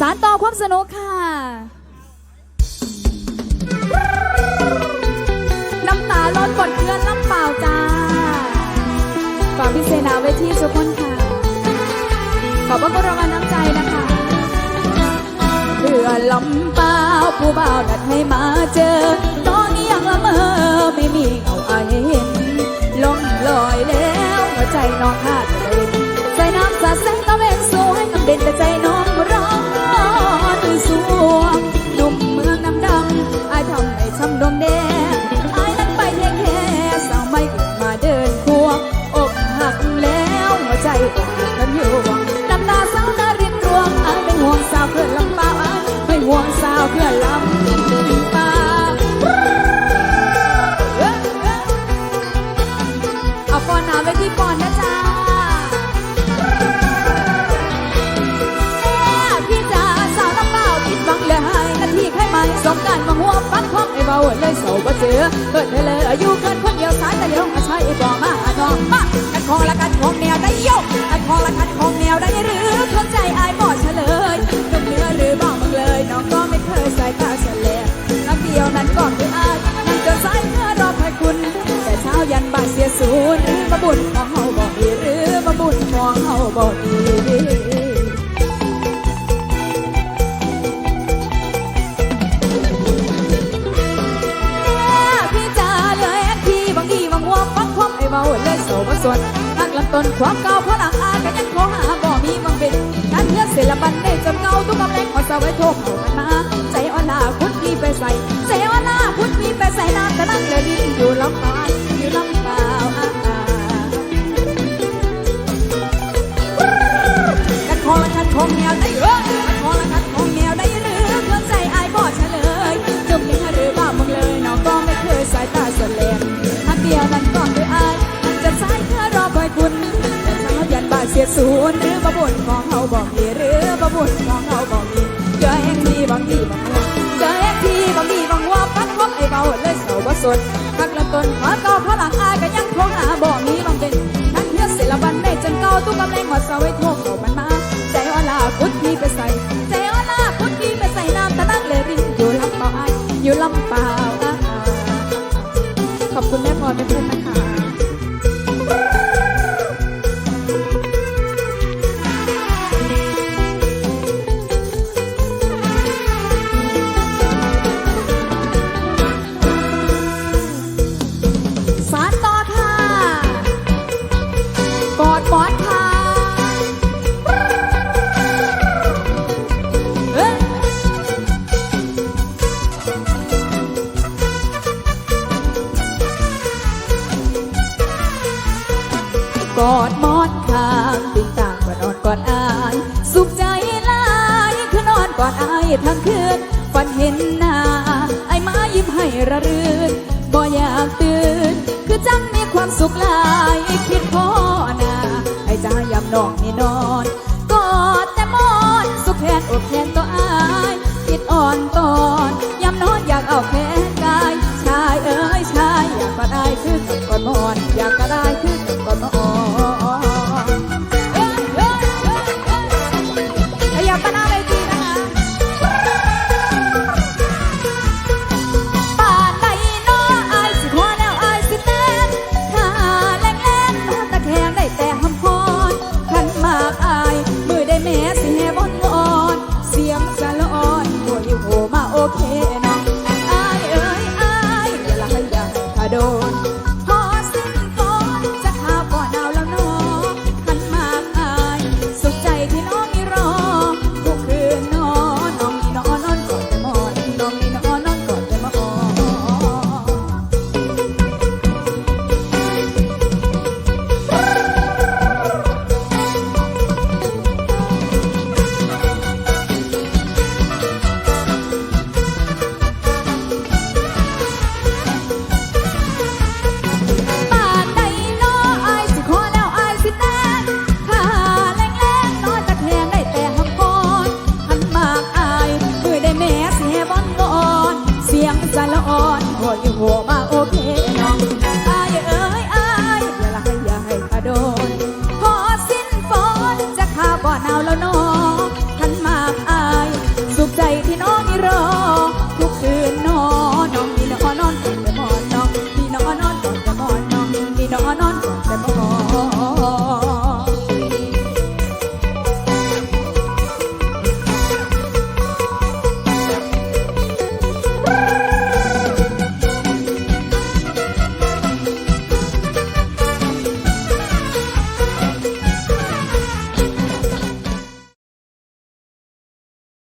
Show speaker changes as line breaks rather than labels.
สารต่อความสนุกค่ะ น้ำตาลดกดเคลื่อนน้ำเปล่าจ้าฝากพี่เซนาเวทีทุกคนค่ะ ขอบพระคุณรางวัลน้ำใจนะคะเพื่อลำเปล่าผู้บ่าวนัดให้มาเจอ ใจอกหักกันอยู่น้ำตาสาวนารินรวงอายเป็นห่วงสาวเพื่อนลำปางอายไม่ห่วงสาวเพื่อนลำปางเอาก่อนหนาไปที่ก่อนนะจ๊ะพี่จ๋าสาวน้ำเปล่าผิดหวังเลยนาทีใครไหมสงกรารมาหัวฟักความไอ้เบาเลยเสาบ่เจอเกิดเธอเลย เสียศูนย์หรือมาบุญของเฮาบ่ดีหรือมาบุญของเฮาบ่ดีพี่จ๋าเลยแอนทีบางทีบางวัวฟักความไอ้เบาเลยโสบส่วนทักลำต้นความเก่าเพราะหลังอายก็ยังโทรหาบ่มีบางเป็นการเพื่อศิลปันได้จำเงาทุกกำแรงขอสาวไว้โทรเข้ากันมา ศูนย์หรือบ่บุญของเฮาบ่มีหรือบ่บุญของเฮาบ่มีเจอแองทีบางทีบางวัวเจอแองทีบางทีบางวัวพัดพบไอ้เบาเลยเสาบ่สนทักลำต้นขวาเก่าพลังอายก็ยังโทรหาบ่มีบางเป็นทักเพื่อศิลปันได้จนเก่าทุกกำแรงหมดเสาไว้โทรเขามันมาใจอ่อนลาพุทธีไปใส่ใจอ่อนลาพุทธีไปใส่น้ำตะนักเลยรินอยู่ลำเปล่าอายอยู่ลำเปล่าอ่าขอบคุณแม่พรเป็นเพื่อนนะคะ กอดมอนข้างติดต่างมานอนกอดอาย สุขใจลายคือนอนกอดอายทั้งคืนฝันเห็นหน้าไอ้มายิ้มให้ระรื่นบ่อยากตื่น คือจังมีความสุขลายคิดพ่อหน้าไอ้จ้ายำนองนี่นอนกอดแต่มอนสุขแทนอกแทนตัวอายคิดอ่อนตอนยำนอนอยากเอาแขนกายชายเอ้ยชายอยากกอดอายคือกับกอดมอนอยากกอดอายคือ ละอ่อนหัอยู่หัวมาโอเค